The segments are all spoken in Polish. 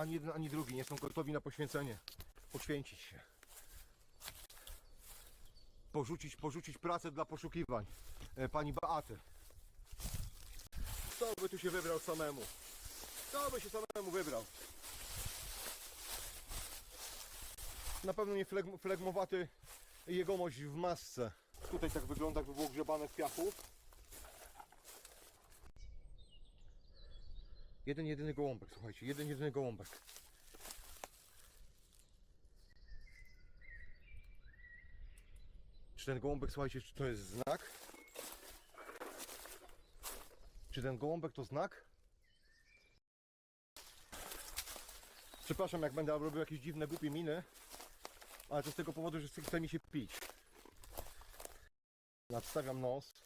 ani jeden, ani drugi nie są gotowi na poświęcenie. Poświęcić się. Porzucić, porzucić pracę dla poszukiwań e, pani Beaty. Kto by tu się wybrał samemu? Kto by się samemu wybrał? Na pewno nie flegm, flegmowaty jegomość w masce. Tutaj tak wygląda, jakby było grzebane w piachu. Jeden jedyny gołąbek, słuchajcie, jeden jedyny gołąbek. Czy ten gołąbek, słuchajcie, czy to jest znak? Czy ten gołąbek to znak? Przepraszam, jak będę robił jakieś dziwne, głupie miny, ale to z tego powodu, że chce- mi się pić. Nadstawiam nos.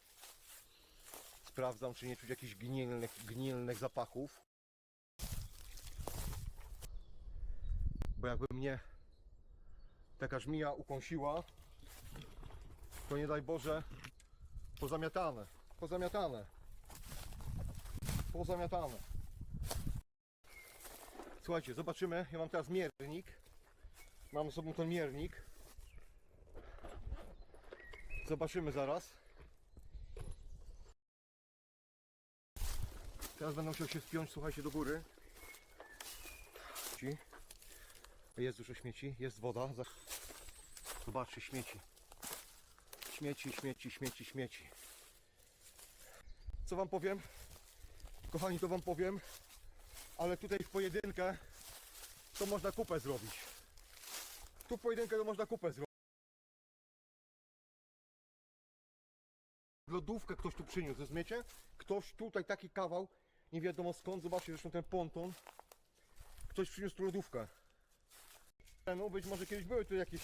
Sprawdzam, czy nie czuć jakichś gnilnych, gnilnych zapachów. Bo jakby mnie taka żmija ukąsiła, to nie daj Boże, pozamiatane, pozamiatane, pozamiatane. Słuchajcie, zobaczymy, ja mam teraz miernik, mam z sobą ten miernik. Zobaczymy zaraz. Teraz będę musiał się spiąć, słuchajcie, do góry. Jest dużo śmieci, jest woda. Zobaczcie, śmieci. Śmieci, śmieci, śmieci, śmieci. Co wam powiem? Kochani, to wam powiem. Ale tutaj w pojedynkę to można kupę zrobić. Tu w pojedynkę to można kupę zrobić. Lodówkę ktoś tu przyniósł, rozumiecie? Ktoś tutaj taki kawał, nie wiadomo skąd, zobaczcie zresztą ten ponton. Ktoś przyniósł tu lodówkę. No być może kiedyś były tu jakieś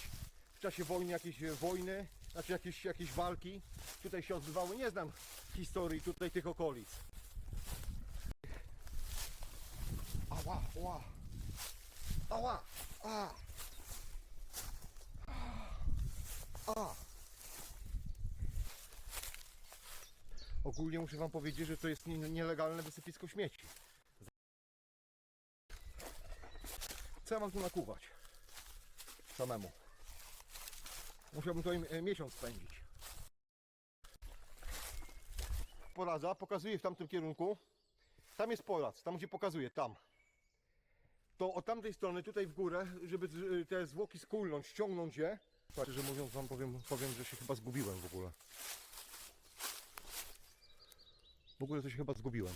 w czasie wojny, jakieś e, wojny, znaczy jakieś, jakieś walki. Tutaj się odbywały, nie znam historii tutaj tych okolic. Ała, ała. Ała, Ogólnie muszę wam powiedzieć, że to jest nie- nielegalne wysypisko śmieci. Co ja mam tu nakuwać? Samemu. Musiałbym tutaj e, miesiąc spędzić. Poradza, pokazuje w tamtym kierunku. Tam jest poradz, tam gdzie pokazuje, tam. To od tamtej strony, tutaj w górę, żeby z- te zwłoki skulnąć, ściągnąć je. Szczerze mówiąc wam powiem, powiem, że się chyba zgubiłem w ogóle. W ogóle się chyba zgubiłem.